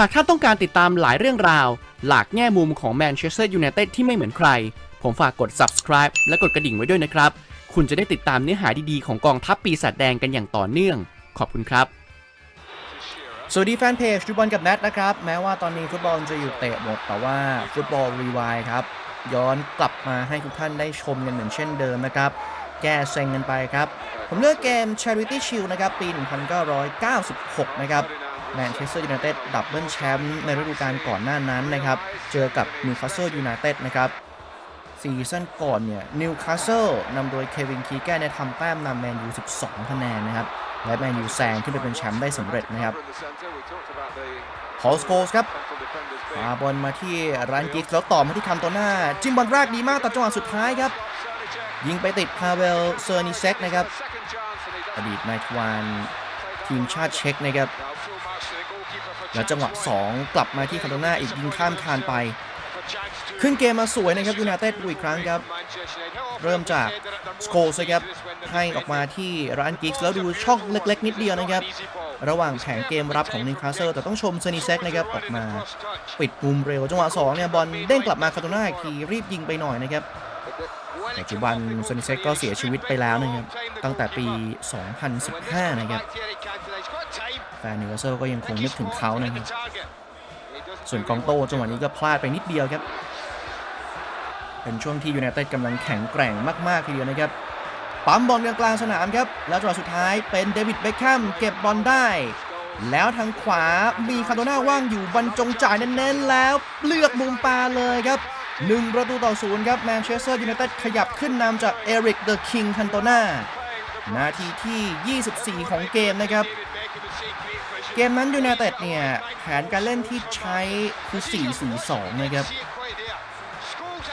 หากท่านต้องการติดตามหลายเรื่องราว หลากแง่มุมของแมนเชสเตอร์ยูไนเต็ดที่ไม่เหมือนใคร ผมฝากกด subscribe และกดกระดิ่งไว้ด้วยนะครับ คุณจะได้ติดตามเนื้อหาดีๆ ของกองทัพปีศาจแดงกันอย่างต่อเนื่อง ขอบคุณครับ สวัสดีแฟนเพจฟุตบอลกับแนทนะครับ แม้ว่าตอนนี้ฟุตบอลจะอยู่เตะหมดแต่ว่าฟุตบอลรีวายครับ ย้อนกลับมาให้ทุกท่านได้ชมกันเหมือนเช่นเดิมนะครับ แก้เซ็งกันไปครับ ผมเลือกเกม Charity Shield นะครับ ปี 1996 นะครับ แมนเชสเตอร์ยูไนเต็ดดับเบิลแชมป์ในฤดูกาลก่อนหน้านั้นนะครับ เจอกับนิวคาสเซิลยูไนเต็ดนะครับซีซั่นก่อนเนี่ยนิวคาสเซิลนำโดยเควินคีแกนเนี่ยทำแต้มนำแมนยู12 คะแนนนะครับ และแมนยูแซงขึ้นไปเป็นแชมป์ได้สำเร็จนะครับพอลสโคสครับปาบอลมาที่รันกิกแล้วต่อมาที่คันโตน่าจิ้มบอลแรกดีมากตัดจังหวะสุดท้ายครับ ยิงไปติดพาเวลเซอร์นิเซกนะครับ อดีตนายทวารทีมชาติเช็กนะครับ แล้วจังหวะ 2 กลับมาที่คันโตน่าอีกยิงข้ามคานไป ขึ้นเกมมาสวยนะครับยูไนเต็ดดูอีกครั้งครับ เริ่มจากสโคลส์ครับให้ออกมาที่ร้านกิกส์แล้วดูช่องเล็กๆ นิดเดียวนะครับ ระหว่างแผงเกมรับของนิวคาสเซิลแต่ต้องชมเซนิเซกนะครับออกมาปิดมุมเร็ว จังหวะ 2 เนี่ยบอลเด้งกลับมาคาร์โตน่าอีกทีรีบยิงไปหน่อยนะครับปัจจุบันเซนิเซกก็เสียชีวิตไปแล้วนะครับ ตั้งแต่ปี 2015 นะครับ แฟนนิวคาสเซิลก็ยังคงนึกถึงเขานะครับ ส่วนกองโต้จังหวะนี้ก็พลาดไปนิดเดียวครับ เป็นช่วงที่ยูไนเต็ดกำลังแข็งแกร่งมากๆทีเดียวนะครับ ปั๊มบอลกลางสนามครับ แล้วจังหวะสุดท้ายเป็นเดวิดเบคแฮมเก็บบอลได้ แล้วทางขวามีคาโตน่าว่างอยู่บรรจงจ่ายเน้นๆแล้วเลือกมุมปาเลยครับหนึ่งประตูต่อศูนย์ครับแมนเชสเตอร์ยูไนเต็ดขยับขึ้นนำจากเอริกเดอะคิงคันโตน่านาทีที่ 24 ของเกมนะครับ เกมนั้นยูไนเต็ดเนี่ยแผนการเล่นที่ใช้คือ4-4-2 นะครับ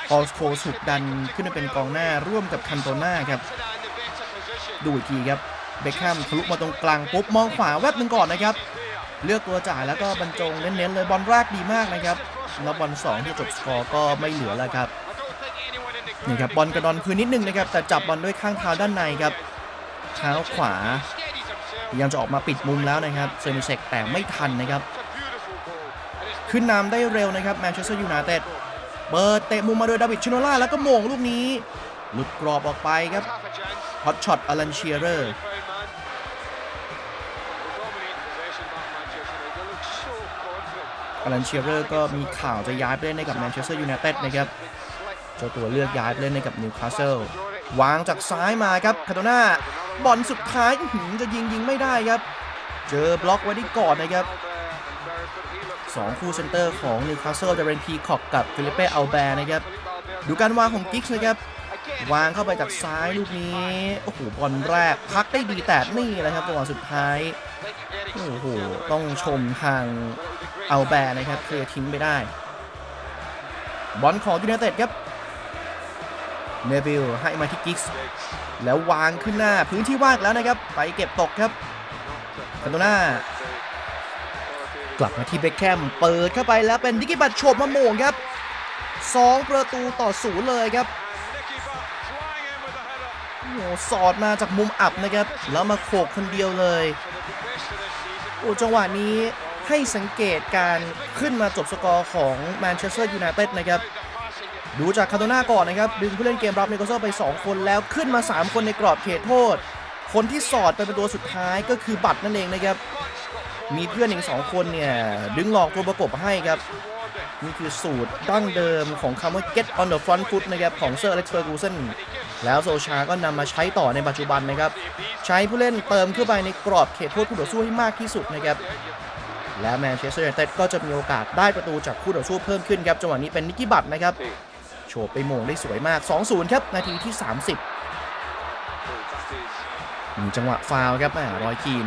พอสโคถูกดันขึ้นมาเป็นกองหน้าร่วมกับคันโตน่าครับ ดูอีกทีครับ เบคแฮมทะลุมาตรงกลางปุ๊บ มองขวาแวบหนึ่งก่อนนะครับ เลือกตัวจ่ายแล้วก็บรรจงเน้น ๆ เลยบอลแรกดีมากนะครับ แล้วบอล2ที่จบสกอร์ก็ไม่เหลือแล้วครับนี่ครับบอลกระดอนพื้นนิดนึงนะครับ แต่จับบอลด้วยข้างเท้าด้านในครับเท้าขวา ยายามจะออกมาปิดมุมแล้วนะครับเซนิเซกแต่ไม่ทันนะครับ ขึ้นนำได้เร็วนะครับแมนเชสเตอร์ยูไนเต็ดเปิดเตะมุมมาโดยดาวิดชิโนล่าแล้วก็โมงลูกนี้ หลุดกรอบออกไปครับฮอตช็อตอลันเชียเรอร์อลันเชียเรอร์ก็มีข่าวจะย้ายไปเล่นให้กับแมนเชสเตอร์ยูไนเต็ดนะครับเจ้าตัวเลือกย้ายไปเล่นให้กับนิวคาสเซิลวางจากซ้ายมาครับคาโตน่า บอลสุดท้ายจะยิงยิงไม่ได้ครับ เจอบล็อกไว้ได้ก่อนนะครับสองคู่เซนเตอร์ของนิวคาสเซิลจะเป็นพีคอกกับฟิลิปเป้อัลแบร์นะครับ ดูการวางของกิกส์นะครับวางเข้าไปจากซ้ายลูกนี้ โอ้โห บอลแรก พักได้ดีแต่นี่แหละครับจังหวะสุดท้าย โอ้โห ต้องชมทางอัลแบร์นะครับเคลียร์ทิ้งไปได้ บอลของยูไนเต็ดครับ เนวิลให้มาที่กิกส์แล้ววางขึ้นหน้าพื้นที่ว่างแล้วนะครับ ไปเก็บตกครับคันโตน่ากลับมาที่เบคแคมเปิดเข้าไปแล้วเป็นดิกิบัตโฉบมาโมงครับ 2 ประตูต่อศูนย์เลยครับโอ้โหสอดมาจากมุมอับนะครับ แล้วมาโขกคนเดียวเลยโอ้จังหวะนี้ให้สังเกตการขึ้นมาจบสกอร์ของแมนเชสเตอร์ยูไนเต็ดนะครับ ดูจากคาโตน่าก่อนนะครับ ดึงผู้เล่นเกมรับนิโคลเซไป 2 คนแล้วขึ้นมา 3 คนในกรอบเขตโทษ คนที่สอดไปเป็นตัวสุดท้ายก็คือบัตรนั่นเองนะครับ มีเพื่อนอีกสองคนเนี่ย ดึงหลอกตัวประกบให้ครับ นี่คือสูตรดั้งเดิมของคำว่า get on the front foot นะครับ ของเซอร์อเล็กซ์เฟอร์กูสันแล้วโซชาก็นำมาใช้ต่อในปัจจุบันนะครับ ใช้ผู้เล่นเติมเข้าไปในกรอบเขตโทษคู่ต่อสู้ให้มากที่สุดนะครับและแมนเชสเตอร์ยูไนเต็ดก็จะมีโอกาสได้ประตูจากคู่ต่อสู้เพิ่มขึ้นครับจังหวะนี้เป็นนิกกี้บัตนะครับ ฉบไปโมงได้สวยมาก 2-0 ครับ นาทีที่ 30มีจังหวะฟาวครับแหมรอยคีน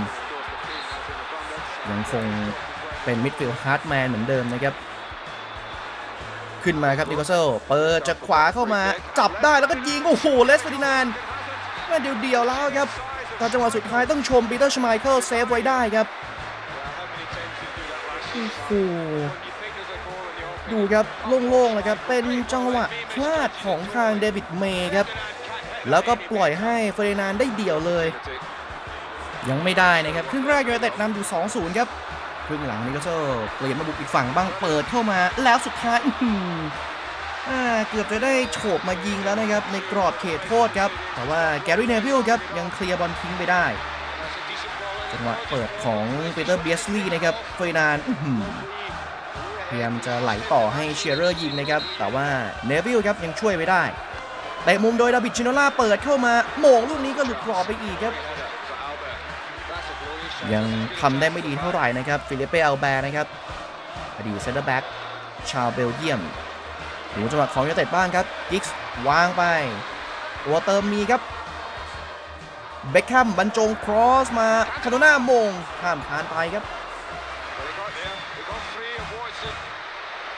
ยังคงเป็นมิดฟิลด์ฮาร์ดแมนเหมือนเดิมนะครับ ขึ้นมาครับนิโคเซลเปิดจากขวาเข้ามาจับได้แล้วก็ยิง โอ้โห เลสเฟอร์ดินานแม่เดียวๆแล้วครับแต่จังหวะสุดท้ายต้องชมปีเตอร์ชไมเคิลเซฟไว้ได้ครับ โอ้โห ดูครับโล่งๆเลยครับเป็นจังหวะพลาดของทางเดวิดเมย์ครับแล้วก็ปล่อยให้เฟรนานได้เดี่ยวเลย ยังไม่ได้นะครับครึ่งแรกยูไนเต็ดนำอยู่ 2-0 ครับครึ่งหลังนิโคลเซลเปลี่ยนมาบุกอีกฝั่งบ้างเปิดเข้ามาแล้วสุดท้ายอื้อหืออ่าเกือบจะได้โฉบมายิงแล้วนะครับ ในกรอบเขตโทษครับ แต่ว่าแกรี่เนวิลครับ ยังเคลียร์บอลทิ้งไปได้ จังหวะเปิดของปีเตอร์เบียสลีย์นะครับเฟยนาน พยายามจะไหลต่อให้เชียร์เรอร์ยิงนะครับ แต่ว่าเนวิลครับยังช่วยไว้ได้เตะมุมโดยดาบิดชิโนล่าเปิดเข้ามาโมงลูกนี้ก็หลุดกรอบไปอีกครับ ยังทำได้ไม่ดีเท่าไหร่นะครับฟิลิปเป้อัลแบร์นะครับอดีตเซนเตอร์แบ็กชาวเบลเยียมดูจังหวะของยูเต็ดบ้างครับกิกส์วางไป ตัวเติมมีครับเบคแฮมบรรจงครอสมาคาโดน่าโมงข้ามคานไปครับอื้อหือ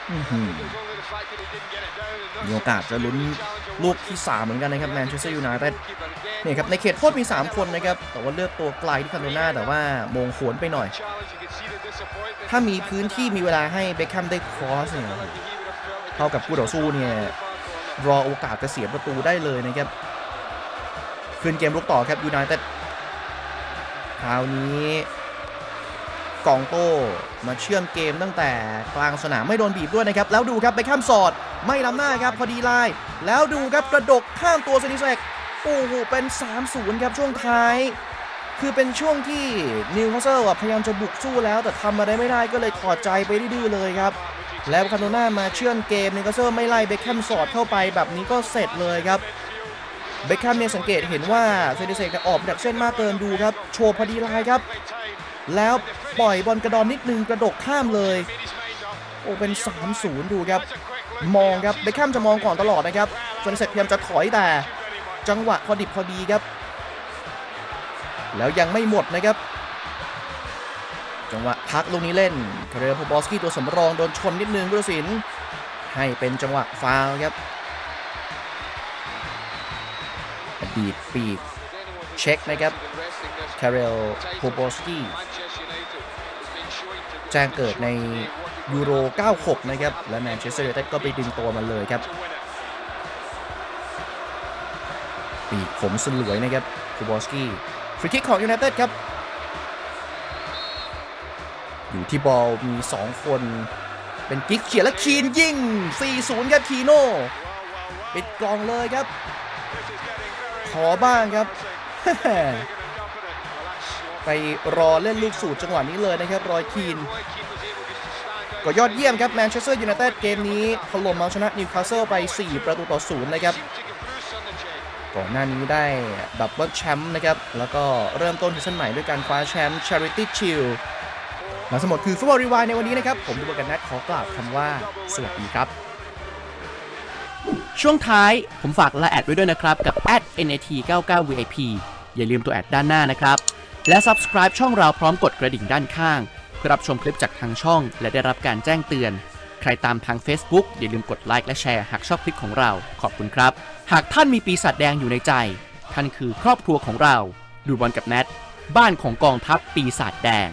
มีโอกาสจะลุ้นลูกที่ 3 เหมือนกันนะครับแมนเชสเตอร์ยูไนเต็ดนี่ครับในเขตโทษมี 3 คนนะครับ แต่ว่าเลือกตัวไกลที่คาโดน่าแต่ว่าโมงโขวนไปหน่อย ถ้ามีพื้นที่มีเวลาให้เบคแฮมได้ครอสเนี่ยเท่ากับผู้ต่อสู้เนี่ยรอโอกาสจะเสียประตูได้เลยนะครับคืนเกมลุกต่อครับยูไนเต็ดคราวนี้ กองโต้มาเชื่อมเกมตั้งแต่กลางสนามไม่โดนบีบด้วยนะครับ แล้วดูครับไปข้ามสอดไม่ล้ำหน้าครับพอดีไลน์แล้วดูครับกระดกข้ามตัวเซนิเซกโอ้โหเป็น 3-0 ครับช่วงท้าย คือเป็นช่วงที่นิวคาสเซิลพยายามจะบุกสู้แล้ว แต่ทำอะไรไม่ได้ก็เลยถอดใจไปดื้อเลยครับ แล้วคาโนน่ามาเชื่อมเกมนิวคาสเซิลไม่ไล่เบคแฮมสอดเข้าไปแบบนี้ก็เสร็จเลยครับเบคแฮมเนี่ยสังเกตเห็นว่าเซนิเซกออกมาจากเส้นมากเกินดูครับ โชว์พอดีไลน์ครับ แล้วปล่อยบอลกระดอนนิดนึงกระดกข้ามเลย โอ้เป็น 3-0 ดูครับ มองครับเบคแฮมจะมองก่อนตลอดนะครับเซนิเพยายามจะถอยแต่ จังหวะพอดิบพอดีครับ แล้วยังไม่หมดนะครับ จังหวะพักลูกนี้เล่นคาเรลพบอสกี้ตัวสำรองโดนชนนิดนึงผู้ตัดสินให้เป็นจังหวะฟาวครับ อดีตปีก เช็คนะครับคาเรลโพบอสกี้แจ้งเกิดในยูโร 96 นะครับ และแมนเชสเตอร์ยูไนเต็ดก็ไปดึงตัวมาเลยครับปีกผมสลวยนะครับคูบอสกี้ฟรีคิกของยูไนเต็ดครับ อยู่ที่บอลมี 2 คน เป็นกิ๊กเขียนและคีนยิง 4-0 ครับคีโน่ปิดกลองเลยครับ ขอบ้างครับ ไปรอเล่นลูกสูตรจังหวะนี้เลยนะครับรอยคีนก็ยอดเยี่ยมครับแมนเชสเตอร์ยูไนเต็ดเกมนี้ถล่มมาชนะนิวคาสเซิลไป 4 ประตูต่อ0นะครับก่อนหน้านี้ได้ดับเบิลแชมป์นะครับ แล้วก็เริ่มต้นซีซั่นใหม่ด้วยการคว้าแชมป์ Charity Shield และทั้งหมดคือฟุตบอลรีวายในวันนี้นะครับ ผมดูบกันนัทขอกล่าวคำว่า สวัสดีครับ ช่วงท้ายผมฝากลน์แอดไว้ด้วยนะครับ กับ @nat99vip อย่าลืมตัวแอดด้านหน้านะครับ และ subscribe ช่องเราพร้อมกดกระดิ่งด้านข้างเพื่อรับชมคลิปจากทางช่อง และได้รับการแจ้งเตือน ใครตามทาง Facebook อย่าลืมกดไลค์และแชร์หากชอบคลิปของเรา ขอบคุณครับ หากท่านมีปีศาจแดงอยู่ในใจ ท่านคือครอบครัวของเรา ดูบอลกับแนทบ้านของกองทัพปีศาจแดง